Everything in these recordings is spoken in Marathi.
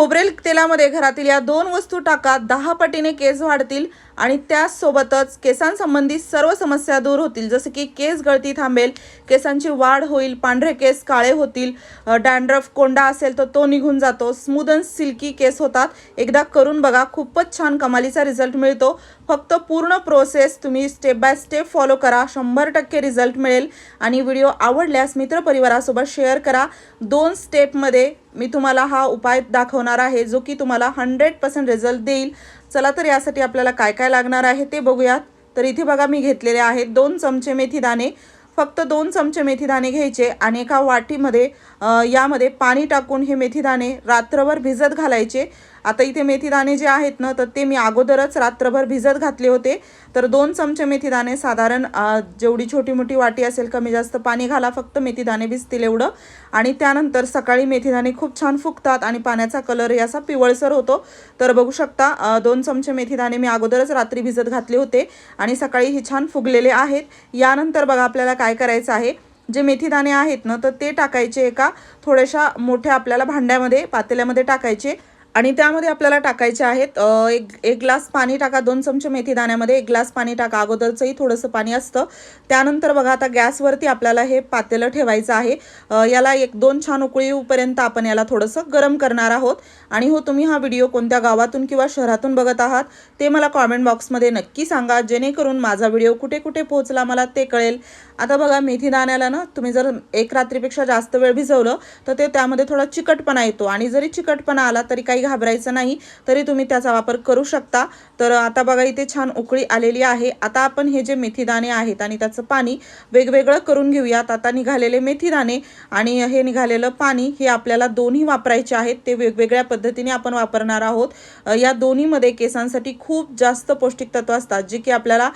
खोबरेल तेलामध्ये घरातील या दोन वस्तू टाका. दहा पटीने केस वाढतील आणि त्याचसोबतच केसांसंबंधी सर्व समस्या दूर होतील. जसं की केस गळती थांबेल केसांची वाढ होईल पांढरे केस काळे होतील डॅन्ड्रफ कोंडा असेल तर तो निघून जातो. स्मूथ अँड सिल्की केस होतात. एकदा करून बघा खूपच छान कमालीचा रिझल्ट मिळतो. फक्त पूर्ण प्रोसेस तुम्ही स्टेप बाय स्टेप फॉलो करा. शंभर टक्के रिझल्ट मिळेल. आणि व्हिडिओ आवडल्यास मित्रपरिवारासोबत शेअर करा. दोन स्टेपमध्ये मी तुम्हाला हा उपाय दाखवणार आहे जो की तुम्हाला हंड्रेड पर्सेंट रिझल्ट देईल. चला तर यासाठी आपल्याला काय काय लागणार आहे ते बघूयात. तर इथे बघा मी घेतलेले आहेत दोन चमचे मेथी दाणे फक्त दोन चमचे मेथीदाणे घ्यायचे आणि एका वाटीमध्ये यामध्ये पाणी टाकून हे मेथीदाणे रात्रभर भिजत घालायचे. आता इथे मेथीदाणे जे आहेत ना तर ते मी अगोदरच रात्रभर भिजत घातले होते. तर दोन चमचे मेथीदाणे साधारण जेवढी छोटी मोठी वाटी असेल कमी जास्त पाणी घाला फक्त मेथीदाणे भिजतील एवढं. आणि त्यानंतर सकाळी मेथीदाणे खूप छान फुगतात आणि पाण्याचा कलर असा पिवळसर होतो. तर बघू शकता दोन चमचे मेथीदाणे मी अगोदरच रात्री भिजत घातले होते आणि सकाळी हे छान फुगलेले आहेत. यानंतर बघा आपल्याला काय काय करायचं आहे. जे मेथीदाणे आहेत ना तर ते टाकायचे एका थोड्याशा मोठ्या आपल्याला भांड्यामध्ये पातेल्यामध्ये टाकायचे. आणि त्यामध्ये आपल्याला टाकायचे आहेत एक एक ग्लास पाणी टाका दोन चमचे मेथी दाण्यामध्ये एक ग्लास पाणी टाका. अगोदरचंही थोडंसं पाणी असतं. त्यानंतर बघा आता गॅसवरती आपल्याला हे पातेलं ठेवायचं आहे. याला एक दोन छान उकळी येऊपर्यंत आपण याला थोडंसं गरम करणार आहोत. आणि हो तुम्ही हा व्हिडिओ कोणत्या गावातून किंवा शहरातून बघत आहात ते मला कॉमेंट बॉक्समध्ये नक्की सांगा. जेणेकरून माझा व्हिडिओ कुठे कुठे पोहोचला मला ते कळेल. आता बघा मेथी दाण्याला ना तुम्ही जर एक रात्रीपेक्षा जास्त वेळ भिजवलं तर ते त्यामध्ये थोडा चिकटपणा येतो. आणि जरी चिकटपणा आला तरी काही घाबरायचं नाही तरी तुम्ही त्याचा वापर करू शकता. तर आता बघा इथे छान उकळी आलेली आहे. आता आपण हे जे मेथीदाणे आहेत आणि त्याचं पाणी वेगवेगळं करून घेऊयात. आता निघालेले मेथीदाणे आणि हे निघालेलं पाणी हे आपल्याला दोन्ही वापरायचे आहेत. ते वेगवेगळ्या पद्धतीने आपण वापरणार आहोत. या दोन्हीमध्ये केसांसाठी खूप जास्त पौष्टिक तत्व असतात जे की आपल्याला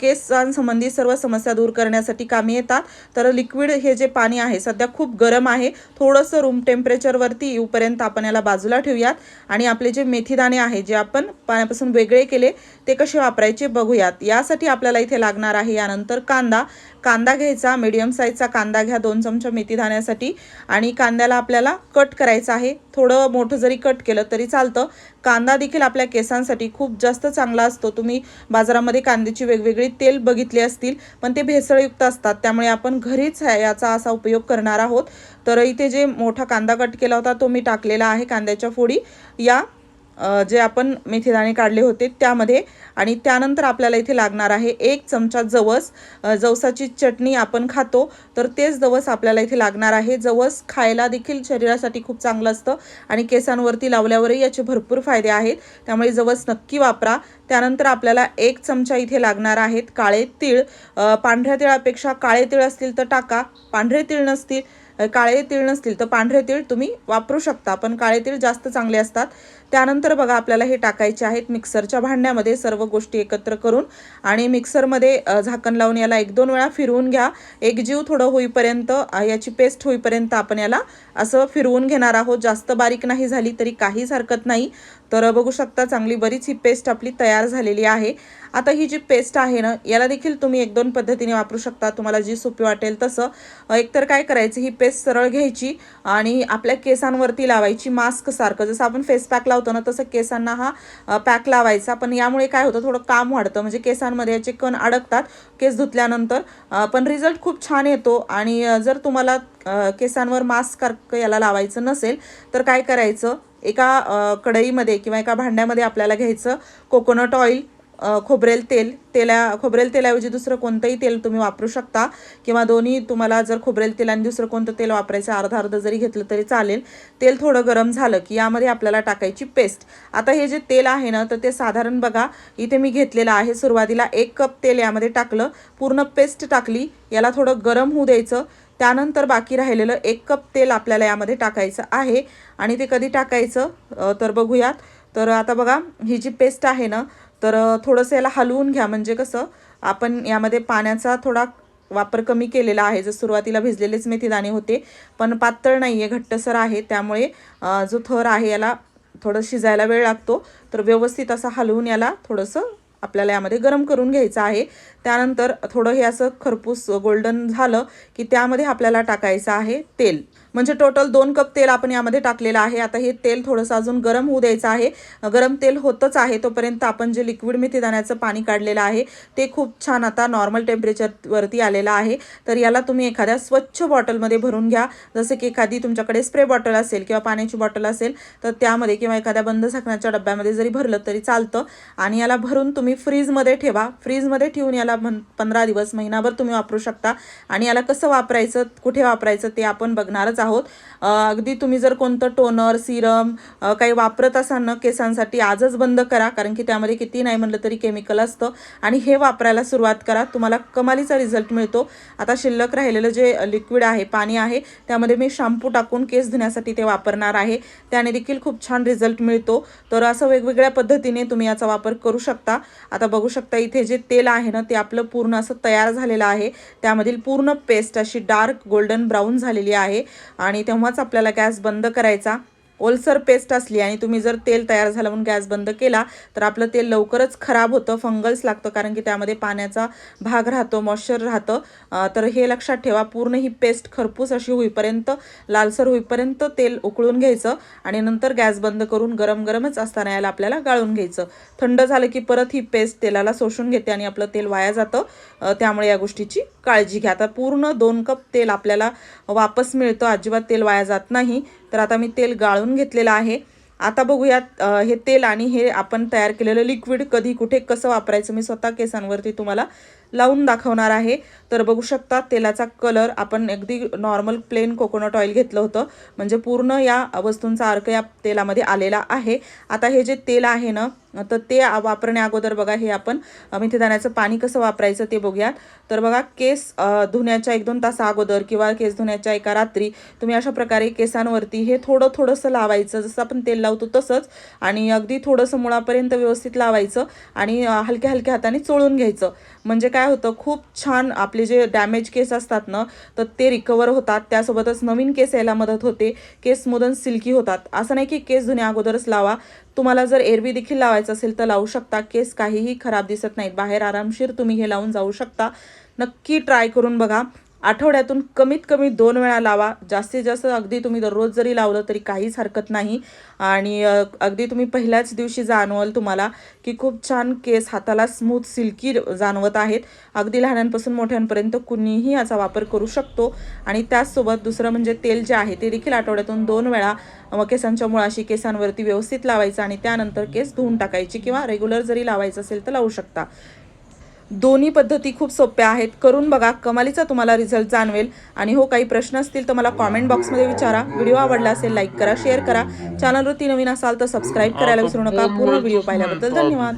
केसांसंबंधी सर्व समस्या दूर करण्यासाठी कामी येतात. तर लिक्विड हे जे पाणी आहे सध्या खूप गरम आहे. थोडंसं रूम टेम्परेचरवरती येऊपर्यंत आपण याला बाजूला ठेवूयात. आणि आपले जे मेथीदाणे आहे जे आपण पाण्यापासून वेगळे केले ते कसे वापरायचे बघूयात. यासाठी आपल्याला इथे लागणार आहे यानंतर कांदा. कांदा घ्यायचा मिडियम साईजचा कांदा घ्या दोन चमचा मेथी दाण्यासाठी आणि कांद्याला आपल्याला कट करायचं आहे. थोडं मोठं जरी कट केलं तरी चालतं. कांदा देखील आपल्या केसांसाठी खूप जास्त चांगला असतो. तुम्ही बाजारामध्ये कांद्याची वेगवेगळी तेल बघितली असतील पण ते भेसळयुक्त असतात. त्यामुळे आपण घरीच याचा असा उपयोग करणार आहोत. तर इथे जे मोठा कांदा कट केला होता तो मी टाकलेला आहे कांद्याच्या फोडी. या जे आपण मेथीदाणे काढले होते त्यामध्ये. आणि त्यानंतर आपल्याला इथे लागणार आहे एक चमचा जवस. जवसाची चटणी आपण खातो तर तेच जवस आपल्याला इथे लागणार आहे. जवस खायला देखील शरीरासाठी खूप चांगलं असतं आणि केसांवरती लावल्यावरही याचे भरपूर फायदे आहेत. त्यामुळे जवस नक्की वापरा. त्यानंतर आपल्याला एक चमचा इथे लागणार आहेत काळे तीळ. पांढऱ्या तिळापेक्षा काळे तीळ असतील तर टाका. पांढरे तीळ नसतील काळे तीळ नसतील तर पांढरे तीळ तुम्ही वापरू शकता. पण काळे तीळ जास्त चांगले असतात. त्यानंतर बघा आपल्याला हे टाकायचे आहेत मिक्सरच्या भांड्यामध्ये सर्व गोष्टी एकत्र करून आणि मिक्सरमध्ये झाकण लावून याला एक दोन वेळा फिरवून घ्या. एक जीव थोडं होईपर्यंत याची पेस्ट होईपर्यंत आपण याला असं फिरवून घेणार आहोत. जास्त बारीक नाही झाली तरी काहीच हरकत नाही. तर बघू शकता चांगली बरीच ही पेस्ट आपली तयार झालेली आहे. आता ही जी पेस्ट आहे ना याला देखील तुम्ही एक दोन पद्धतीने वापरू शकता. तुम्हाला जी सोपी वाटेल तसं. एकतर काय करायचं ही पेस्ट सरळ घ्यायची आणि आपल्या केसांवरती लावायची मास्कसारखं जसं आपण फेस पॅक लावतो ना तसं केसांना हा पॅक लावायचा. पण यामुळे काय होतं थोडं काम वाढतं. म्हणजे केसांमध्ये याचे कण अडकतात केस धुतल्यानंतर. पण रिझल्ट खूप छान येतो आणि जर तुम्हाला केसांवर मास्क याला लावायचं नसेल तर काय करायचं एका कढईमध्ये किंवा एका भांड्यामध्ये आपल्याला घ्यायचं कोकोनट ऑइल खोबरेल तेल. तेला खोबरेल तेलाऐवजी दुसरं कोणतंही तेल तुम्ही वापरू शकता. किंवा दोन्ही तुम्हाला जर खोबरेल तेल आणि दुसरं कोणतं तेल वापरायचं अर्धा अर्ध जरी घेतलं तरी चालेल. तेल थोडं गरम झालं की यामध्ये आपल्याला टाकायची पेस्ट आता हे जे तेल आहे ना तर ते साधारण बघा इथे मी घेतलेलं आहे. सुरुवातीला एक कप तेल यामध्ये टाकलं. पूर्ण पेस्ट टाकली. याला थोडं गरम होऊ द्यायचं. त्यानंतर बाकी राहिलेलं एक कप तेल आपल्याला यामध्ये टाकायचं आहे आणि ते कधी टाकायचं तर बघूयात. तर आता बघा ही जी पेस्ट आहे ना तर थोडंसं याला हलवून घ्या. म्हणजे कसं आपण यामध्ये पाण्याचा थोडा वापर कमी केलेला आहे. जर सुरुवातीला भिजलेलेच मेथीदाणे होते पण पातळ नाही आहे घट्टसर आहे. त्यामुळे जो थर आहे याला थोडं शिजायला वेळ लागतो. तर व्यवस्थित असा हलवून याला थोडंसं आपल्याला यामध्ये गरम करून घ्यायचं आहे. त्यानंतर थोडं हे असं खरपूस गोल्डन झालं की त्यामध्ये आपल्याला टाकायचं आहे तेल. म्हणजे टोटल दोन कप तेल आपण यामध्ये टाकलेलं आहे. आता हे तेल थोडंसं अजून गरम होऊ द्यायचं आहे. गरम तेल होतच आहे तोपर्यंत आपण जे लिक्विड मेथी दाण्याचं पाणी काढलेलं आहे ते खूप छान आता नॉर्मल टेम्परेचरवरती आलेलं आहे. तर याला तुम्ही एखाद्या स्वच्छ बॉटलमध्ये भरून घ्या. जसं की एखादी तुमच्याकडे स्प्रे बॉटल असेल किंवा पाण्याची बॉटल असेल तर त्यामध्ये किंवा एखाद्या बंद झाकण्याच्या डब्यामध्ये जरी भरलं तरी चालतं. आणि याला भरून तुम्ही फ्रीजमध्ये ठेवा. फ्रीजमध्ये ठेवून याला पंधरा दिवस महिनाभर तुम्ही वापरू शकता. आणि याला कसं वापरायचं कुठे वापरायचं ते आपण बघणारच आहोत. अगदी तुम्ही जर कोणतं टोनर सिरम काही वापरत असाल ना केसांसाठी आजच बंद करा कारण की त्यामध्ये किती नाही म्हणलं तरी केमिकल असतं. आणि हे वापरायला सुरुवात करा. तुम्हाला कमालीचा रिझल्ट मिळतो. आता शिल्लक राहिलेलं जे लिक्विड आहे पाणी आहे त्यामध्ये मी शॅम्पू टाकून केस धुण्यासाठी ते वापरणार आहे. त्याने देखील खूप छान रिझल्ट मिळतो. तर असं वेगवेगळ्या पद्धतीने तुम्ही याचा वापर करू शकता. आता बघू शकता इथे जे तेल आहे ना ते आपलं पूर्ण असं तयार झालेलं आहे. त्यामधील पूर्ण पेस्ट अशी डार्क गोल्डन ब्राऊन झालेली आहे. आणि तेव्हाच आपल्याला गॅस बंद करायचा. ओलसर पेस्ट असली आणि तुम्ही जर तेल तयार झालं म्हणून गॅस बंद केला तर आपलं तेल लवकरच खराब होतं फंगल्स लागतं कारण की त्यामध्ये पाण्याचा भाग राहतो मॉइश्चर राहतं. तर हे लक्षात ठेवा पूर्ण ही पेस्ट खरपूस अशी होईपर्यंत लालसर होईपर्यंत तेल उकळून घ्यायचं आणि नंतर गॅस बंद करून गरम गरमच असताना याला आपल्याला गाळून घ्यायचं. थंड झालं की परत ही पेस्ट तेलाला शोषून घेते आणि आपलं तेल वाया जातं. त्यामुळे या गोष्टीची काळजी घ्या. आता पूर्ण दोन कप तेल आपल्याला वापस मिळतं. अजिबात तेल वाया जात नाही. तर आता मी तेल गाळून घेतलेलं आहे. आता बघूयात हे तेल आणि हे आपण तयार केलेलं लिक्विड कधी कुठे कसं वापरायचं मी स्वतः केसांवरती तुम्हाला लावून दाखवणार आहे. तर बघू शकता तेलाचा कलर आपण अगदी नॉर्मल प्लेन कोकोनट ऑइल घेतलं होतं. म्हणजे पूर्ण या वस्तूंचा अर्क या तेलामध्ये आलेला आहे. आता हे जे तेल आहे ना तर ते वापरण्या अगोदर बघा हे आपण अ, मेथीदाण्याचं पाणी कसं वापरायचं ते बघूयात. तर बघा केस धुण्याच्या एक दोन तासा अगोदर किंवा केस धुण्याच्या एका रात्री तुम्ही अशा प्रकारे केसांवरती हे थोडं थोडंसं लावायचं. जसं आपण तेल लावतो तसंच. आणि अगदी थोडंसं मुळापर्यंत व्यवस्थित लावायचं आणि हलक्या हलक्या हाताने चोळून घ्यायचं. म्हणजे काय काय होतं खूप छान आपले जे डॅमेज केस असतात ना तर ते रिकवर होतात. त्यासोबतच नवीन केस यायला मदत होते. केस मुदन सिल्की होतात. असं नाही की केस धुण्या अगोदरच लावा. तुम्हाला जर एरवी देखील लावायचं असेल तर लावू शकता. केस काहीही खराब दिसत नाहीत. बाहेर आरामशीर तुम्ही हे लावून जाऊ शकता. नक्की ट्राय करून बघा. आठवड्यातून कमीत कमी दोन वेळा लावा. जास्तीत जास्त अगदी तुम्ही दररोज जरी लावलं तरी काहीच हरकत नाही. आणि अगदी तुम्ही पहिल्याच दिवशी जाणवाल तुम्हाला की खूप छान केस हाताला स्मूथ सिल्की जाणवत आहेत. अगदी लहानांपासून मोठ्यांपर्यंत कुणीही याचा वापर करू शकतो. आणि त्याचसोबत दुसरं म्हणजे तेल जे आहे ते देखील आठवड्यातून दोन वेळा केसांच्या मुळाशी केसांवरती व्यवस्थित लावायचं आणि त्यानंतर केस धुवून टाकायची किंवा रेग्युलर जरी लावायचं असेल तर लावू शकता. दोन्ही पद्धती खूप सोप्या आहेत. करून बघा. कमालीचा तुम्हाला रिझल्ट जाणवेल. आणि हो काही प्रश्न असतील तर मला कॉमेंट बॉक्समध्ये विचारा. व्हिडिओ आवडला असेल लाईक करा शेअर करा. चॅनलवरती नवीन असाल तर सबस्क्राईब करायला विसरू नका. पूर्ण व्हिडिओ पाहिल्याबद्दल धन्यवाद.